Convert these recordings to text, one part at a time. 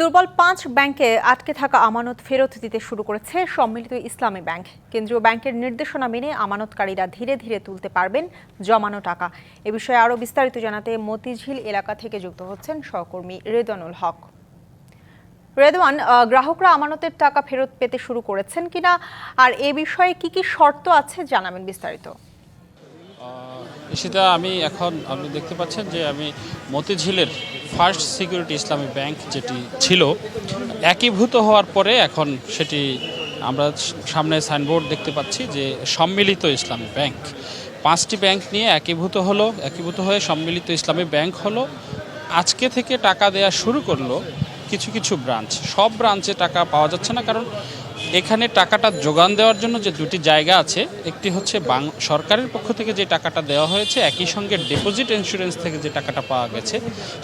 দুর্বল পাঁচ ব্যাংকে আটকে থাকা আমানত ফেরত দিতে শুরু করেছে সম্মিলিত ইসলামী ব্যাংক। কেন্দ্রীয় ব্যাংকের নির্দেশনা মেনে আমানতকারীরা ধীরে ধীরে তুলতে পারবেন জমানো টাকা। এ বিষয়ে আরও বিস্তারিত জানাতে মতিঝিল এলাকা থেকে যুক্ত হচ্ছেন সহকর্মী রেদওয়ানুল হক। রেদওয়ান গ্রাহকরা আমানতের টাকা ফেরত পেতে শুরু করেছেন কিনা? আর এ বিষয়ে কি কি শর্ত আছে জানাবেন বিস্তারিত। সেটা আমি এখন আপনি দেখতে পাচ্ছেন যে আমি মতিঝিলের ফার্স্ট সিকিউরিটি ইসলামী ব্যাংক যেটি ছিল, একীভূত হওয়ার পরে এখন সেটি আমরা সামনে সাইনবোর্ড দেখতে পাচ্ছি যে সম্মিলিত ইসলামী ব্যাংক। পাঁচটি ব্যাংক নিয়ে একীভূত হলো, একীভূত হয়ে সম্মিলিত ইসলামী ব্যাংক হলো। আজকে থেকে টাকা দেয়া শুরু করল কিছু কিছু ব্রাঞ্চ। সব ব্রাঞ্চে টাকা পাওয়া যাচ্ছে না, কারণ এখানে টাকাটা যোগান দেওয়ার জন্য যে দুটি জায়গা আছে, একটি হচ্ছে সরকারের পক্ষ থেকে যে টাকাটা দেওয়া হয়েছে, একই সঙ্গে ডিপোজিট ইন্স্যুরেন্স থেকে যে টাকাটা পাওয়া গেছে,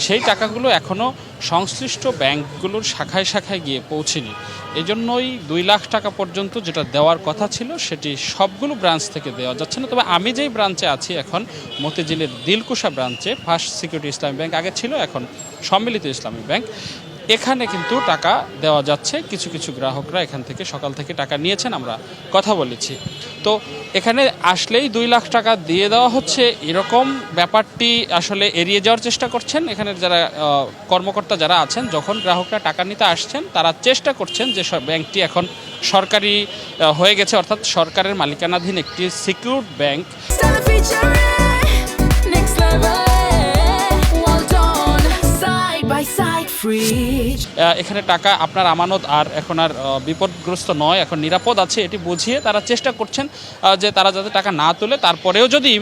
সেই টাকাগুলো এখনও সংশ্লিষ্ট ব্যাংকগুলোর শাখায় শাখায় গিয়ে পৌঁছেনি। এজন্যই দুই লাখ টাকা পর্যন্ত যেটা দেওয়ার কথা ছিল, সেটি সবগুলো ব্রাঞ্চ থেকে দেওয়া যাচ্ছে না। তবে আমি যেই ব্রাঞ্চে আছি এখন, মতিঝিলের দিলকুশা ব্রাঞ্চে ফার্স্ট সিকিউরিটি ইসলামী ব্যাংক আগে ছিল, এখন সম্মিলিত ইসলামী ব্যাংক। এখানে কিন্তু টাকা দেওয়া যাচ্ছে। কিছু কিছু গ্রাহকরা এখান থেকে সকাল থেকে টাকা নিয়েছেন, আমরা কথা বলেছি। তো এখানে আসলেই দুই লাখ টাকা দিয়ে দেওয়া হচ্ছে। এরকম ব্যাপারটি আসলে এড়িয়ে যাওয়ার চেষ্টা করছেন। এখানে যারা কর্মকর্তা যারা আছেন, যখন গ্রাহকরা টাকা নিতে আসছেন, তারা চেষ্টা করছেন যে ব্যাংকটি এখন সরকারি হয়ে গেছে। অর্থাৎ সরকারের মালিকানাধীন একটি সিকিউরড ব্যাংক এখানে টাকা আপনার আমানত আর এখন আর বিপদগ্রস্ত নয় এখন নিরাপদ আছে এটি বুঝিয়ে তারা চেষ্টা করছেন যে তারা যাতে টাকা না তুলে। তারপরেও যদি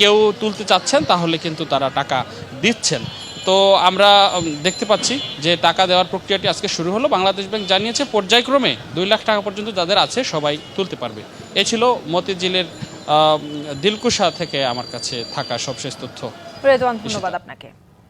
কেউ তুলতে চাচ্ছেন তাহলে কিন্তু তারা টাকা দিচ্ছেন। তো আমরা দেখতে পাচ্ছি যে টাকা দেওয়ার প্রক্রিয়াটি আজকে শুরু হলো। বাংলাদেশ ব্যাংক জানিয়েছে পর্যায়ক্রমে দুই লাখ টাকা পর্যন্ত যাদের আছে সবাই তুলতে পারবে। এ ছিল মতিঝিলের দিলকুশা থেকে আমার কাছে থাকা সবশেষ তথ্য। ধন্যবাদ আপনাকে।